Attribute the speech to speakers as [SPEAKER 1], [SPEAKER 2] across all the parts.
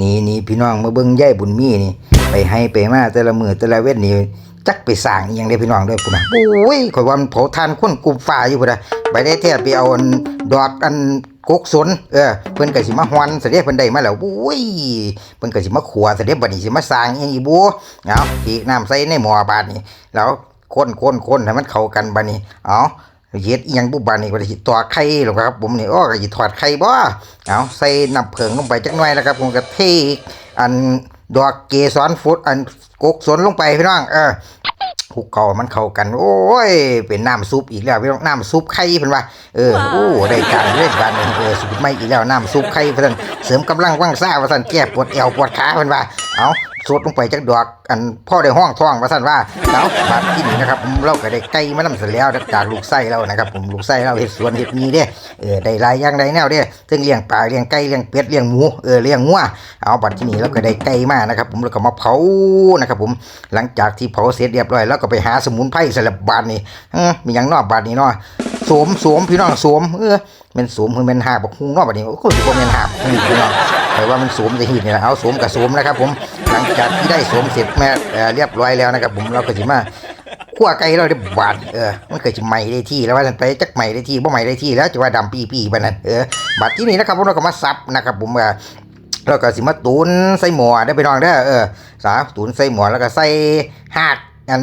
[SPEAKER 1] นี่นี่พี่น้องมาเบิ่งยายบุญมีนี่ ไปให้ไปมาแต่ละมือแต่ละเว้นนี่จักไปสร้างอีหยังได้พี่น้องเด้อพุ่นะโอ้ยข่อยว่ามันเผาทานคนกลุ่มฟ้าอยู่พุ่นนะไปได้แท้ไปเอาอันดอกอันกกสนเออเพิ่นก็สิมาฮอนเสด็จเพิ่นได้มาแล้วโอ้ยเพิ่นก็สิมาขัวเสด็จบัดนี้สิมาสร้างอีหยังอีบ่เอาอีกน้ำใส่ในหม้อบาดนี้แล้วคนคนคนให้มันเข้ากันบัดนี้เอา เฮ็ดอีหยังบุบาดนี้ก็สิตอกไข่หรอกครับ ผมนี่อ้อก็สิทอดไข่บ่เอาใส่น้ำเพิงลงไปจักหน่อยแล้วครับ ผมก็เทอันดอกเกสรฟุตอันกกสนลงไปพี่น้องเออคลุกเข้ามันเข้ากัน โอ้ย เป็นน้ำซุปอีกแล้วพี่น้องน้ำซุปไข่เพิ่นว่าเออโอ้ได้การเล่นกันเออสูตรใหม่อีกแล้วน้ำซุปไข่เพิ่นเสริมกำลังวังซ่าว่าซั่นแก้ปวดเอวปวดขาเพิ่นว่าเอา สดลงไปจักดอก อันพ่อได้ห้องท้องว่าซั่นว่าเอาบัดที่นี่นะครับผมเราก็ได้ไก่มานำเสร็จแล้วจากลูกไส้เรานะครับ ผมลูกไส้เราเฮ็ดสวนเฮ็ดมีเด้เออได้ลายย่างได้แนวเด้ซึ่งเลี้ยงปลาเลี้ยงไก่เลี้ยงเป็ดเลี้ยงหมูเออเลี้ยงงัวเอาบัดที่นี่เราก็ได้ไก่มานะครับ ผมแล้วก็มาเผานะครับ ผมหลังจากที่เผาเสร็จเรียบร้อยแล้วก็ไปหาสมุนไพรสลับบาดนี่มีหยังนอกบาดนี่เนาะสวมสวมพี่น้องสวมเออมันสวมคือมันหาบักฮุงนอกบาดนี้โอ้โหสิบ่แม่นหาบกฮุงพี่น้องแต่ว่ามันสวมจะหีดนี่แหละเอาสวมกับสวมนะครับผม ลังจากที่ได้สวมเสร็จแม่เรียบร้อยแล้วนะครับ ผมเราก็สิมาคั่วไก่เราได้บาดเออมันก็สิใหม่ได้ที่แล้วว่าซั่นไปจักใหม่ได้ที่บ่ใหม่ได้ที่แล้วจะว่าดำปีๆปานนั้นเออบัดที่นี่นะครับผมเราก็มาซับนะครับ ผมเออแล้วก็สิมาตุนใส่หม้อได้ไปนองเด้เออสาตุนใส่หม้อแล้วก็ใส่หากอัน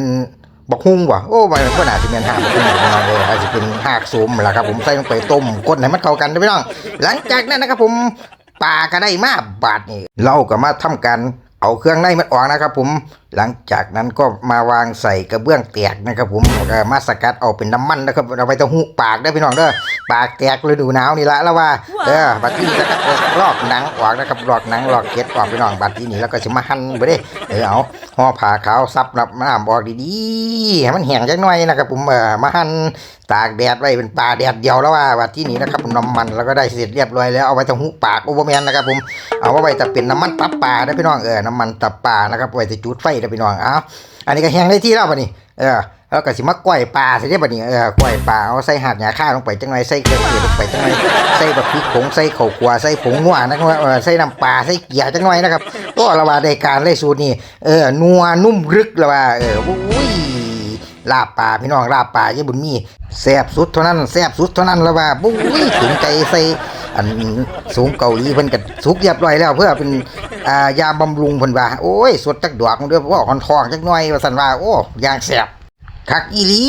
[SPEAKER 1] บักฮุ้งว่ะโอ้มันก็น่าสิเป็นหากบักฮุ้งน้องเอออาจจะเป็นหากสมล่ะครับผมใส่ลงไปต้มก้นให้มันเข้ากันได้อพี่น้องหลังจากนั้นนะครับผมปลาก็ได้มาบาดนี่เราก็มาทำการ เอาเครื่องในมันออกนะครับผมหลังจากนั้นก็มาวางใส่กระเบื้องแตกนะครับผมแล้วก็มาสกัดเอาเป็นน้ำมันนะครับเอาไปตะหูปากได้อพี่น้องเด้อปากแตกฤดูหนาวนี่ละแล้วว่าเออบัดที่นี้นะครับลอกหนังออกนะครับลอกหนังลอกเกล็ดออกพี่น้องบัดที่นี้แล้วก็จะมาหั่นไปเด้เออเอา ห่อผ้าขาวซับน้ำน้ำออกดีๆให้มันแห้งจักหน่อยนะครับผมเออมาหั่นตากแดดไว้เป็นปลาแดดเดียวแล้วว่าวัดที่นี้นะครับผมน้ำมันแล้วก็ได้เสร็จเรียบร้อยแล้วเอาไว้ตะหูปากโอเวอร์แมนนะครับผมเอาไว้แต่เป็นน้ำมันตับปลาได้พี่น้องเออน้ำมันตับปลานะครับไว้จะจุดไฟได้พี่น้องเอา อันนี้ก็แห้งได้ที่แล้วบัดนี้เออแล้วก็สิมาก้อยปลาใส่ได้บัดนี้เออก้อยปลาเอาใส่หาดหยาข้าลงไปจังหน่อยใส่เกลือเทศลงไปจังหน่อยใส่แบบพริกผงใส่ข้าวคั่วใส่ผงนัวนะครับเออใส่น้ำปลาใส่เกลือจังหน่อยนะครับก็ละว่าได้การเลยสูตรนี้เออนัวนุ่มรึกละว่าเอออุ้ยลาบปลาพี่น้องลาบปลาเยบุญมีแซ่บสุดเท่านั้นแซ่บสุดเท่านั้นละว่าบุ้ยถึงใจใส่ อันสูงเกาหลีเพิ่นก็สุกเรียบร้อยแล้ว เพื่อเป็นอ่ายาบำรุงเพิ่นว่าโอ้ยสดจักดอกมันเด้อเพราะว่าอ่อนทองจักหน่อยว่าซั่นว่าโอ้ยางแสบคักอีหลี